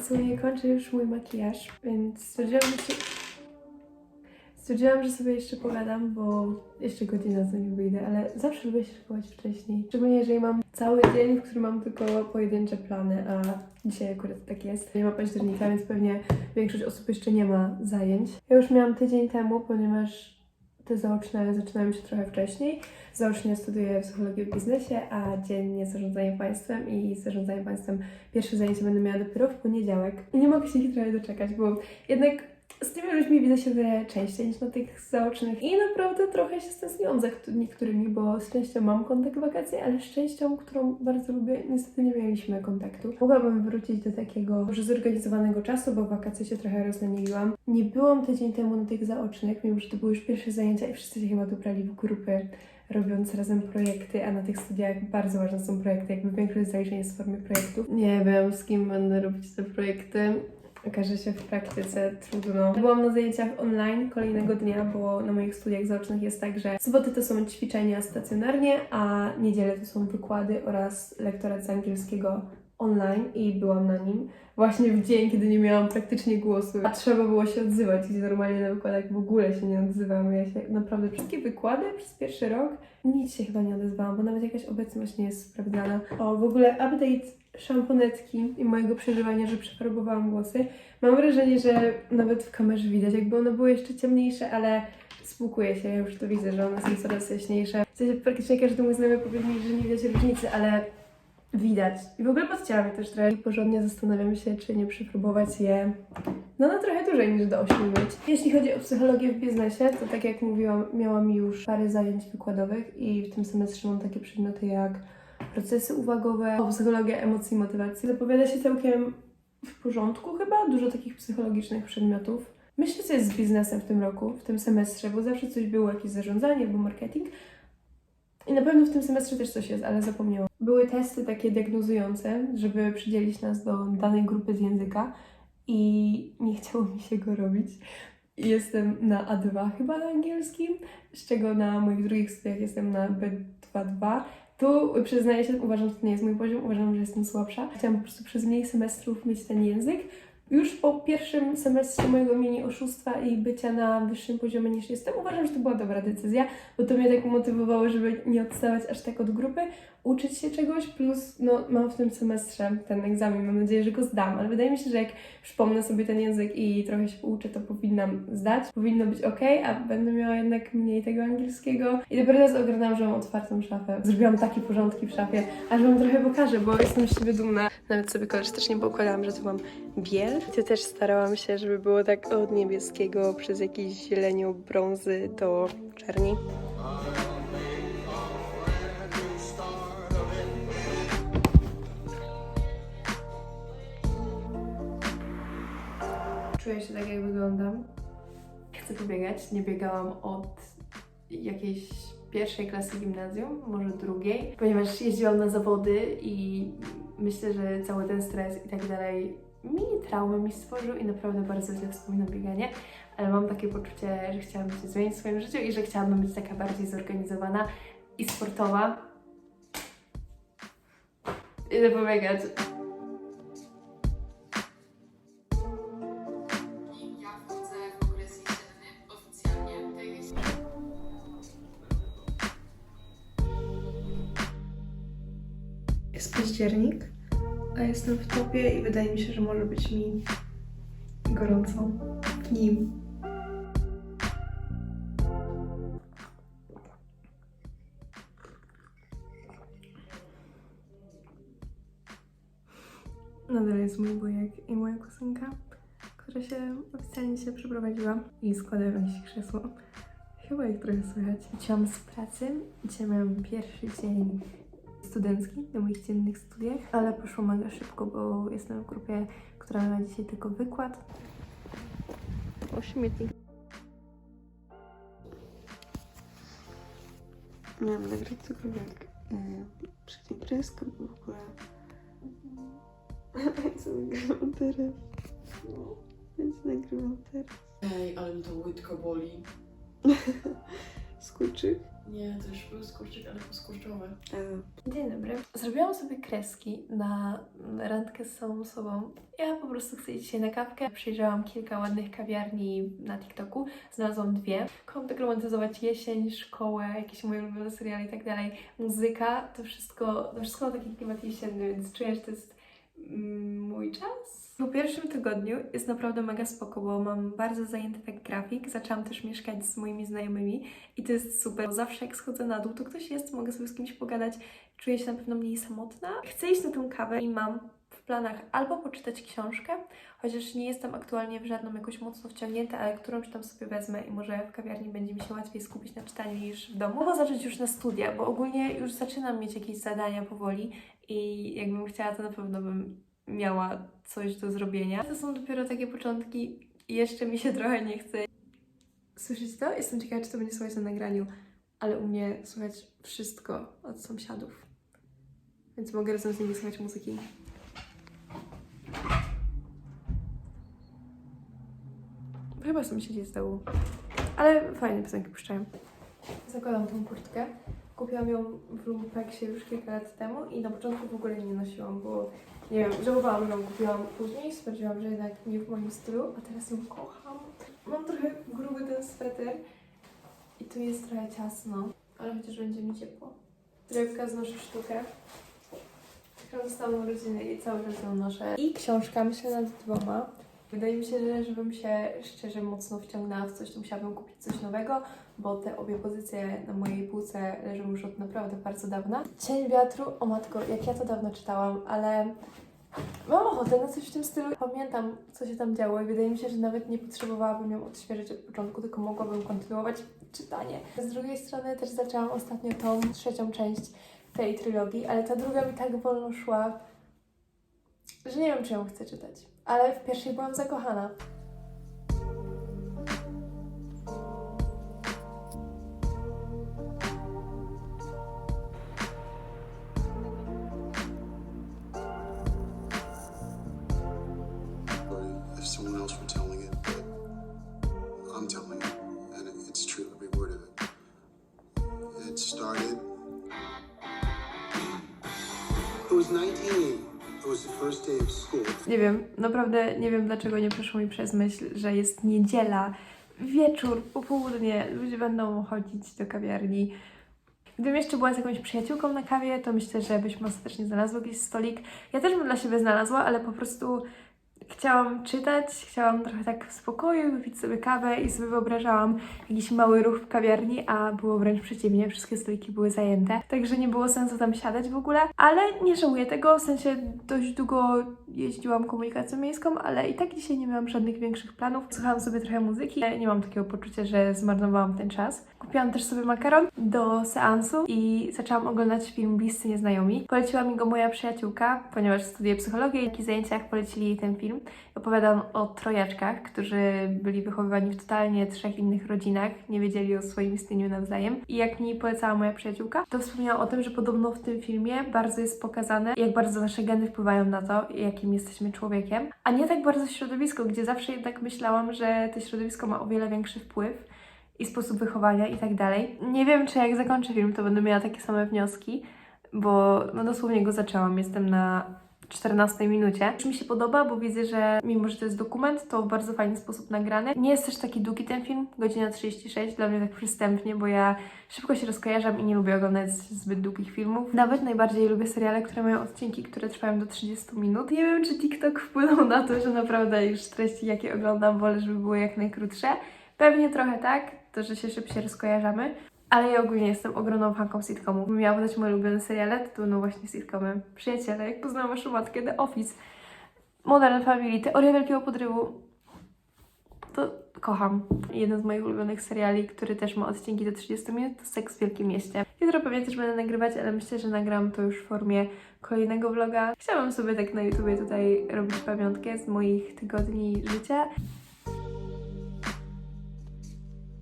W sumie kończę już mój makijaż, więc stwierdziłam, że. Stwierdziłam, że sobie jeszcze pogadam, bo jeszcze godzina zanim wyjdę, ale zawsze lubię się szykować wcześniej. Szczególnie jeżeli mam cały dzień, w którym mam tylko pojedyncze plany, a dzisiaj akurat tak jest. Nie ma października, więc pewnie większość osób jeszcze nie ma zajęć. Ja już miałam tydzień temu, ponieważ te zaoczne zaczynają się trochę wcześniej. Zaocznie studiuję psychologię w biznesie, a dziennie zarządzanie państwem i zarządzanie państwem pierwsze zajęcie będę miała dopiero w poniedziałek. I nie mogę się ich trochę doczekać, bo jednak z tymi ludźmi widzę się wiele częściej niż na tych zaocznych i naprawdę trochę się stęskniłam za któ- niektórymi, bo z częścią mam kontakt w wakacje, ale z częścią, którą bardzo lubię, niestety nie mieliśmy kontaktu. Mogłabym wrócić do takiego może zorganizowanego czasu, bo wakacje się trochę rozleniwiłam. Nie byłam tydzień temu na tych zaocznych, mimo że to były już pierwsze zajęcia i wszyscy się chyba dobrali w grupy robiąc razem projekty, a na tych studiach bardzo ważne są projekty, jakby większość zaliczeń jest w formie projektów. Nie wiem, z kim będę robić te projekty. Okaże się w praktyce trudno. Byłam na zajęciach online kolejnego dnia, bo na moich studiach zaocznych jest tak, że soboty to są ćwiczenia stacjonarnie, a niedziele to są wykłady oraz lektorat z angielskiego online i byłam na nim właśnie w dzień, kiedy nie miałam praktycznie głosu, a trzeba było się odzywać, gdzie normalnie na wykładach w ogóle się nie odzywam. Ja się naprawdę wszystkie wykłady przez pierwszy rok nic się chyba nie odezwałam, bo nawet jakaś obecność nie jest sprawdzana. O, w ogóle update szamponetki i mojego przeżywania, że przefarbowałam włosy. Mam wrażenie, że nawet w kamerze widać, jakby one były jeszcze ciemniejsze, ale spłukuje się, ja już to widzę, że one są coraz jaśniejsze. W sensie praktycznie każdy mój znajomy powiedział mi, że nie widać różnicy, ale widać. I w ogóle podcięła mnie też trochę i porządnie zastanawiam się, czy nie przepróbować je no na trochę dłużej niż do 8 mieć. Jeśli chodzi o psychologię w biznesie, to tak jak mówiłam, miałam już parę zajęć wykładowych i w tym semestrze mam takie przedmioty jak procesy uwagowe, psychologia emocji i motywacji. Zapowiada się całkiem w porządku chyba, dużo takich psychologicznych przedmiotów. Myślę, co jest z biznesem w tym roku, w tym semestrze, bo zawsze coś było, jakieś zarządzanie, był marketing. I na pewno w tym semestrze też coś jest, ale zapomniałam. Były testy takie diagnozujące, żeby przydzielić nas do danej grupy z języka i nie chciało mi się go robić. Jestem na A2 chyba na angielskim, z czego na moich drugich studiach jestem na B2-2. Tu przyznaję się, uważam, że to nie jest mój poziom, uważam, że jestem słabsza. Chciałam po prostu przez mniej semestrów mieć ten język. Już po pierwszym semestrze mojego mini oszustwa i bycia na wyższym poziomie niż jestem, uważam, że to była dobra decyzja, bo to mnie tak motywowało, żeby nie odstawać aż tak od grupy, uczyć się czegoś, plus no, mam w tym semestrze ten egzamin, mam nadzieję, że go zdam, ale wydaje mi się, że jak przypomnę sobie ten język i trochę się pouczę, to powinnam zdać, powinno być ok, a będę miała jednak mniej tego angielskiego. I dopiero teraz ogarnęłam, że mam otwartą szafę. Zrobiłam takie porządki w szafie, aż wam trochę pokażę, bo jestem z siebie dumna. Nawet sobie kolorystycznie poukładałam, że tu mam biel. Tu też starałam się, żeby było tak od niebieskiego przez jakiś zielenią, brązy do czerni. Czuję się tak, jak wyglądam. Chcę pobiegać. Nie biegałam od jakiejś pierwszej klasy gimnazjum, może drugiej, ponieważ jeździłam na zawody i myślę, że cały ten stres i tak dalej mini traumę mi stworzył i naprawdę bardzo źle wspominam bieganie, ale mam takie poczucie, że chciałabym się zmienić w swoim życiu i że chciałabym być taka bardziej zorganizowana i sportowa. Idę pobiegać. Jest październik, a jestem w topie i wydaje mi się, że może być mi gorąco w nim. Nadal jest mój wujek i moja kuzynka, która się oficjalnie się przeprowadziła i składają jakieś krzesło. Chyba ich trochę słychać. Wróciłam z pracy. Dzisiaj miałam pierwszy dzień studencki na moich dziennych studiach, ale poszło mega szybko, bo jestem w grupie, która ma dzisiaj tylko wykład. O śmietnik. Miałam nagrać cokolwiek yy, przed imprezką w ogóle. Co nagrywam teraz? Więc nagrywam teraz. Ej, ale mi to łydka boli. Skurczyk. Nie, to już był skurczyk, ale poskurczowy. Dzień dobry. Zrobiłam sobie kreski na randkę z samą sobą. Ja po prostu chcę iść dzisiaj na kawkę. Przejrzałam kilka ładnych kawiarni na TikToku. Znalazłam dwie. Kocham tak romantyzować jesień, szkołę, jakieś moje ulubione seriale i tak dalej. Muzyka, to wszystko, to wszystko ma taki klimat jesienny, więc czuję, że to jest mój czas. Po pierwszym tygodniu jest naprawdę mega spoko, bo mam bardzo zajęty tak grafik. Zaczęłam też mieszkać z moimi znajomymi i to jest super. Zawsze jak schodzę na dół, to ktoś jest, mogę sobie z kimś pogadać. Czuję się na pewno mniej samotna. Chcę iść na tą kawę i mam planach albo poczytać książkę, chociaż nie jestem aktualnie w żadną jakoś mocno wciągnięta, ale którąś tam sobie wezmę i może w kawiarni będzie mi się łatwiej skupić na czytaniu niż w domu. Albo zacząć już na studia, bo ogólnie już zaczynam mieć jakieś zadania powoli i jakbym chciała, to na pewno bym miała coś do zrobienia. To są dopiero takie początki i jeszcze mi się trochę nie chce. Słyszycie to? Jestem ciekawa, czy to będzie słychać na nagraniu, ale u mnie słychać wszystko od sąsiadów. Więc mogę razem z nimi słuchać muzyki. Chyba sąsiedzi z dołu. Ale fajne piosenki puszczają. Zakładam tą kurtkę. Kupiłam ją w Lumpeksie już kilka lat temu i na początku w ogóle nie nosiłam, bo nie wiem, żałowałam, ją kupiłam później. Stwierdziłam, że jednak nie w moim stylu, a teraz ją kocham. Mam trochę gruby ten sweter i tu jest trochę ciasno, ale chociaż będzie mi ciepło. Drewka znoszę sztukę. Którą dostałam urodziny i cały czas ją noszę. I książka, myślę nad dwoma. Wydaje mi się, że żebym się szczerze mocno wciągnęła w coś, to musiałabym kupić coś nowego, bo te obie pozycje na mojej półce leżą już od naprawdę bardzo dawna. Cień wiatru, o matko, jak ja to dawno czytałam, ale mam ochotę na coś w tym stylu. Pamiętam, co się tam działo i wydaje mi się, że nawet nie potrzebowałabym ją odświeżyć od początku, tylko mogłabym kontynuować czytanie. Z drugiej strony też zaczęłam ostatnio tą trzecią część tej trylogii, ale ta druga mi tak wolno szła, że nie wiem, czy ją chcę czytać. Ale w pierwszej byłam zakochana. if someone else were telling it, but I'm telling it, and it's true, every word of it. It started. It was 1980. Nie wiem, naprawdę nie wiem, dlaczego nie przeszło mi przez myśl, że jest niedziela, wieczór, popołudnie, ludzie będą chodzić do kawiarni. Gdybym jeszcze była z jakąś przyjaciółką na kawie, to myślę, że byśmy ostatecznie znalazły jakiś stolik. Ja też bym dla siebie znalazła, ale po prostu chciałam czytać, chciałam trochę tak w spokoju, wypić sobie kawę i sobie wyobrażałam jakiś mały ruch w kawiarni, a było wręcz przeciwnie, wszystkie stoliki były zajęte, także nie było sensu tam siadać w ogóle, ale nie żałuję tego, w sensie dość długo jeździłam komunikacją miejską, ale i tak dzisiaj nie miałam żadnych większych planów. Słuchałam sobie trochę muzyki, nie mam takiego poczucia, że zmarnowałam ten czas. Kupiłam też sobie makaron do seansu i zaczęłam oglądać film Bliscy Nieznajomi. Poleciła mi go moja przyjaciółka, ponieważ studiuje psychologię i w zajęciach polecili jej ten film. Opowiadam o trojaczkach, którzy byli wychowywani w totalnie trzech innych rodzinach, nie wiedzieli o swoim istnieniu nawzajem. I jak mi polecała moja przyjaciółka, to wspomniała o tym, że podobno w tym filmie bardzo jest pokazane, jak bardzo nasze geny wpływają na to, jakim jesteśmy człowiekiem, a nie tak bardzo środowisko, gdzie zawsze jednak myślałam, że to środowisko ma o wiele większy wpływ i sposób wychowania i tak dalej. Nie wiem, czy jak zakończę film, to będę miała takie same wnioski, bo no dosłownie go zaczęłam. Jestem na 14 minucie. Już mi się podoba, bo widzę, że mimo, że to jest dokument, to w bardzo fajny sposób nagrany. Nie jest też taki długi ten film, godzina 36, dla mnie tak przystępnie, bo ja szybko się rozkojarzam i nie lubię oglądać zbyt długich filmów. Nawet najbardziej lubię seriale, które mają odcinki, które trwają do 30 minut. Nie wiem, czy TikTok wpłynął na to, że naprawdę już treści, jakie oglądam, wolę, żeby były jak najkrótsze. Pewnie trochę tak, to, że się szybciej rozkojarzamy. Ale ja ogólnie jestem ogromną fanką sitcomów. Gdybym miała podać moje ulubione seriale, to będą właśnie sitcomy. Przyjaciele, jak poznałam waszą matkę, The Office, Modern Family, Teoria Wielkiego Podrywu. To kocham. Jeden z moich ulubionych seriali, który też ma odcinki do 30 minut, to Seks w Wielkim Mieście. Jutro pewnie też będę nagrywać, ale myślę, że nagram to już w formie kolejnego vloga. Chciałabym sobie tak na YouTubie tutaj robić pamiątkę z moich tygodni życia.